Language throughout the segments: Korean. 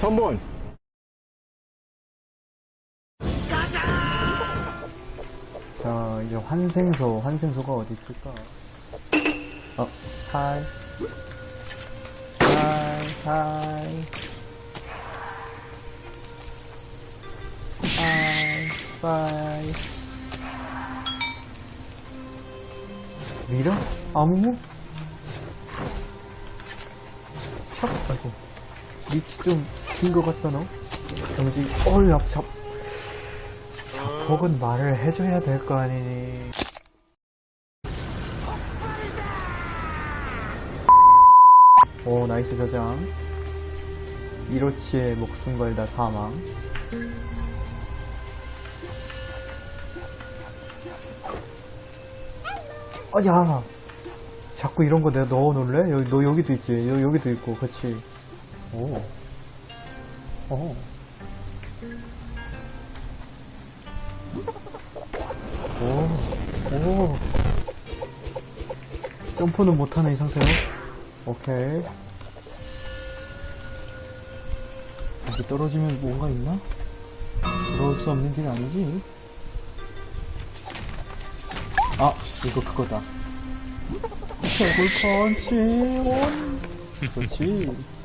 3번. 자, 이제 환생소, 환생소가 어디 있을까? 어, 하이. 하이, 하이. 하이, 바이. 미라? 아무? 참, 아이고. 리치 좀 긴 것 같다, 너? 경지, 어이, 앞잡. 혹은 말을 해줘야 될 거 아니니. 오, 나이스 저장. 이로치의 목숨 걸다 사망. 아, 야! 자꾸 이런 거 내가 넣어 놓을래? 여기, 너 여기도 있지? 여, 여기도 있고, 그치? 오. 어. 오, 오. 점프는 못하는 이 상태요? 오케이. 여기 떨어지면 뭔가 있나? 들어올 수 없는 길 아니지? 아, 이거 그거다. 개굴 펀치 원. 그렇지.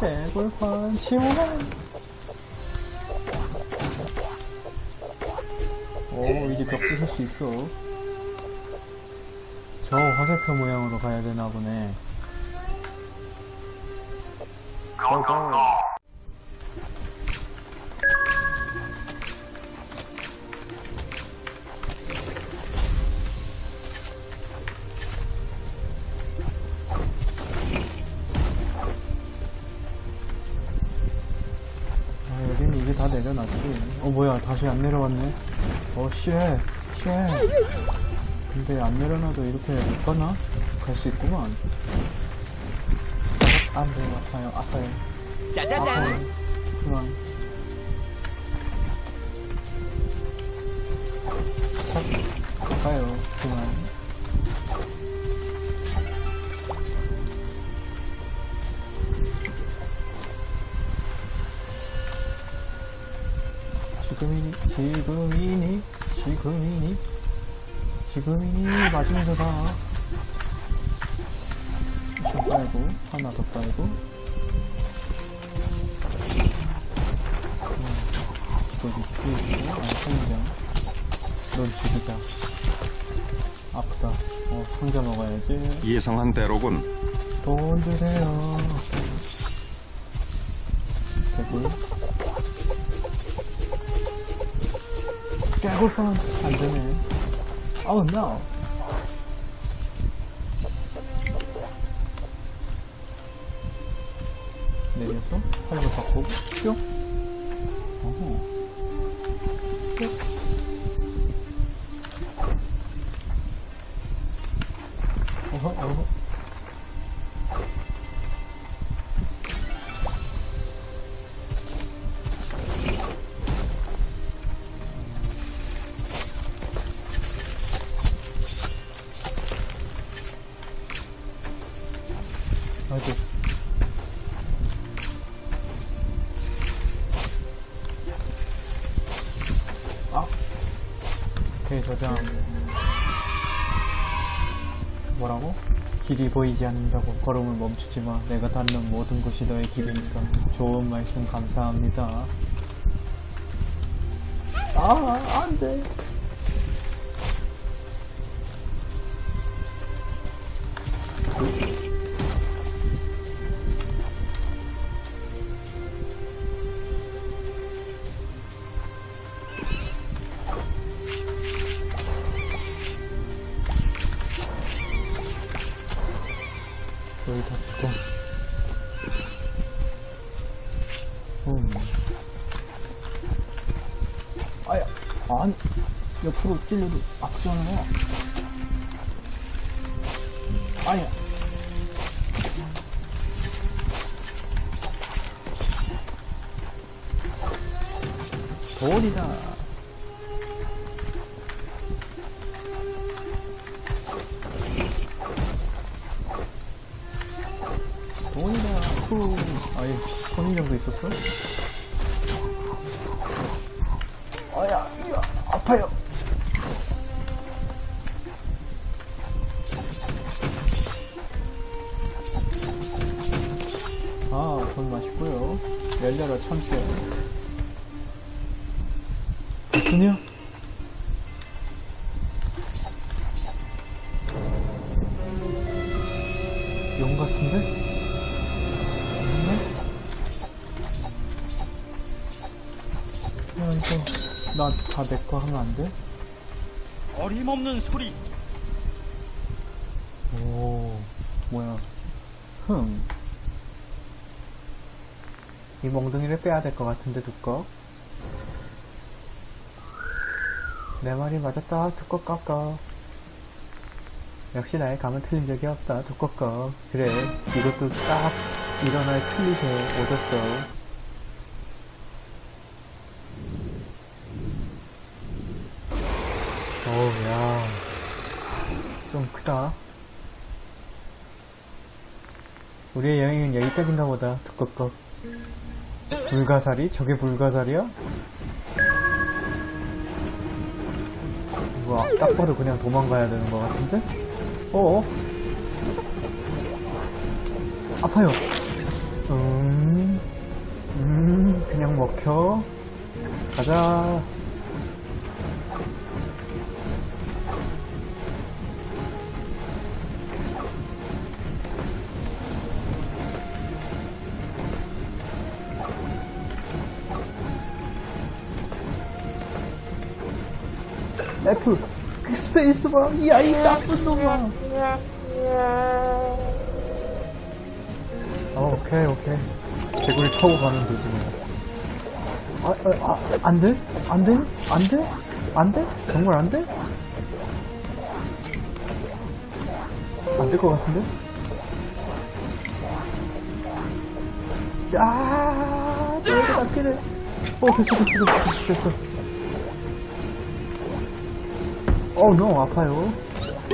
펀치 원. 오, 이제 벽 부술 수 있어. 저 화살표 모양으로 가야 되나 보네. 고고. 이제 다 내려놨지. 어, 뭐야, 다시 안 내려왔네. 어, 쉣, 쉣. 근데 안 내려놔도 이렇게 못 가나? 갈 수 있구만. 안 돼, 아파요, 아파요. 짜자잔. 아파요. 맞으면서 가. 좀 빨고, 하나 더 빨고. 이거지, 죽이고, 아, 성장. 넌 죽이자. 아프다. 어, 상자 먹어야지. 예상한 대로군. 돈 주세요. 개굴. 개굴판 안 되네. Oh no. 내려서 하나를 바꾸고 뿅. 아이고. 아. 오케이, 저장. 뭐라고? 길이 보이지 않는다고 걸음을 멈추지 마. 내가 닿는 모든 곳이 너의 길이니까. 좋은 말씀 감사합니다. 아, 안 돼. 여기 다 죽고. 음. 아야, 아니, 옆으로 찔려도 아프잖아요. 아야. 돌이다. 있었어? 아야, 이거 아파요. 아, 돈 맛있고요. 열려라 참새. 무슨이야? 용 같은데? 나 다 내 거 하면 안 돼? 어림없는 소리 오, 뭐야. 흠. 이 몽둥이를 빼야 될 것 같은데, 두꺼. 내 말이 맞았다, 두꺼 깎아. 역시 나의 감은 틀린 적이 없다, 두꺼 깎. 그래, 이것도 딱 일어날 틀리게 오졌어. 어우, 야. 좀 크다. 우리의 여행은 여기까지인가 보다. 두꺼꺼. 불가사리? 저게 불가사리야? 뭐야, 딱 봐도 그냥 도망가야 되는 것 같은데? 어어? 아파요. 음, 음, 그냥 먹혀. 가자. F 그 스페이스 봐. 야, 이 나쁜 놈아. 어, 오케이, 오케이. 개구리 타고 가면 되지, 뭐. 아, 아, 아, 안 돼? 안 돼? 안 돼? 안 돼? 정말 안 돼? 안 될 것 같은데? 자, 저기 닿기를. 어, 됐어, 됐어, 됐어, 됐어. 어, no, 아파요.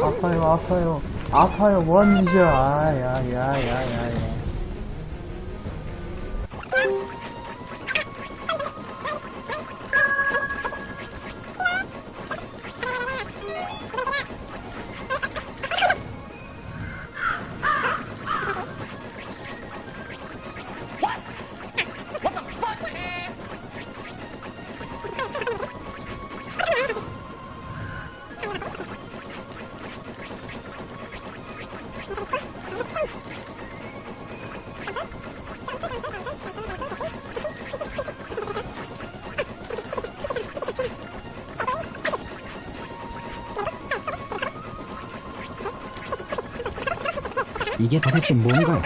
아파요, 아파요. 아파요, 원저. 아, 야, 야, 야, 야, 야. 이게 도대체 뭔가?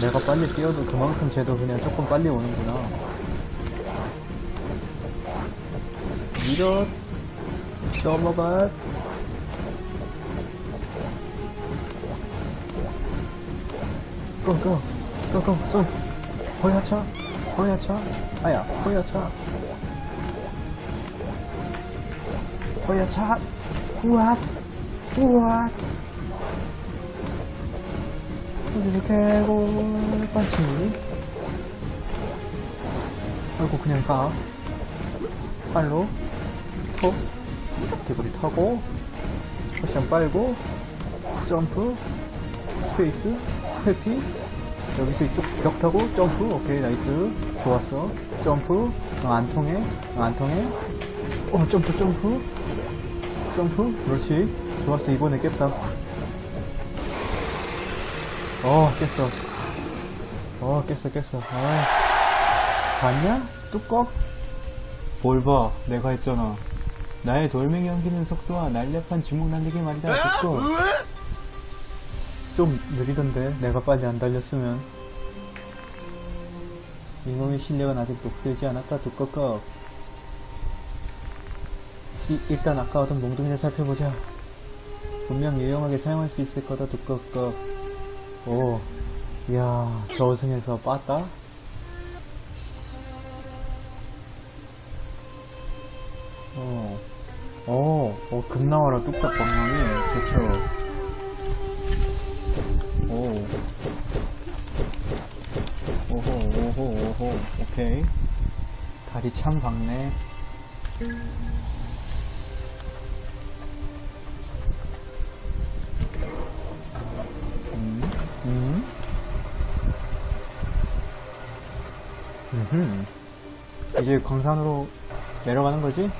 내가 빨리 뛰어도 그만큼 쟤도 그냥 조금 빨리 오는구나. 이런 넘어가. 고고 고고 쏠 호야차 호야차 아야 호야차 호야차 우와 우와. 이렇게 하고 펀치 아이고 그냥 가. 빨로. 톡 개구리 타고. 쿠션 빨고. 점프. 스페이스. 회피 여기서 이쪽 벽 타고 점프. 오케이 나이스. 좋았어. 점프. 어, 안 통해. 어, 안 통해. 어 점프 점프. 점프. 그렇지. 좋았어. 이번에 깼다. 어 깼어. 어 깼어 깼어. 아. 봤냐? 뚜껑? 뭘 봐? 내가 했잖아. 나의 돌멩이 옮기는 속도와 날렵한 주먹 날리기 말이다. 뚜껑 좀 느리던데 내가 빨리 안 달렸으면. 이놈의 실력은 아직 녹슬지 않았다 두꺼꺼 이- 일단 아까 얻은 몽둥이를 살펴보자. 분명 유용하게 사용할 수 있을 거다 두꺼꺼 오 이야 저승에서 빠따 어, 어, 어, 급 나와라, 뚝딱 방향이. 좋죠. 오. 오호, 오호, 오호. 오케이. 다리 참 박네. 음, 음. 음흠. 이제 광산으로 내려가는 거지?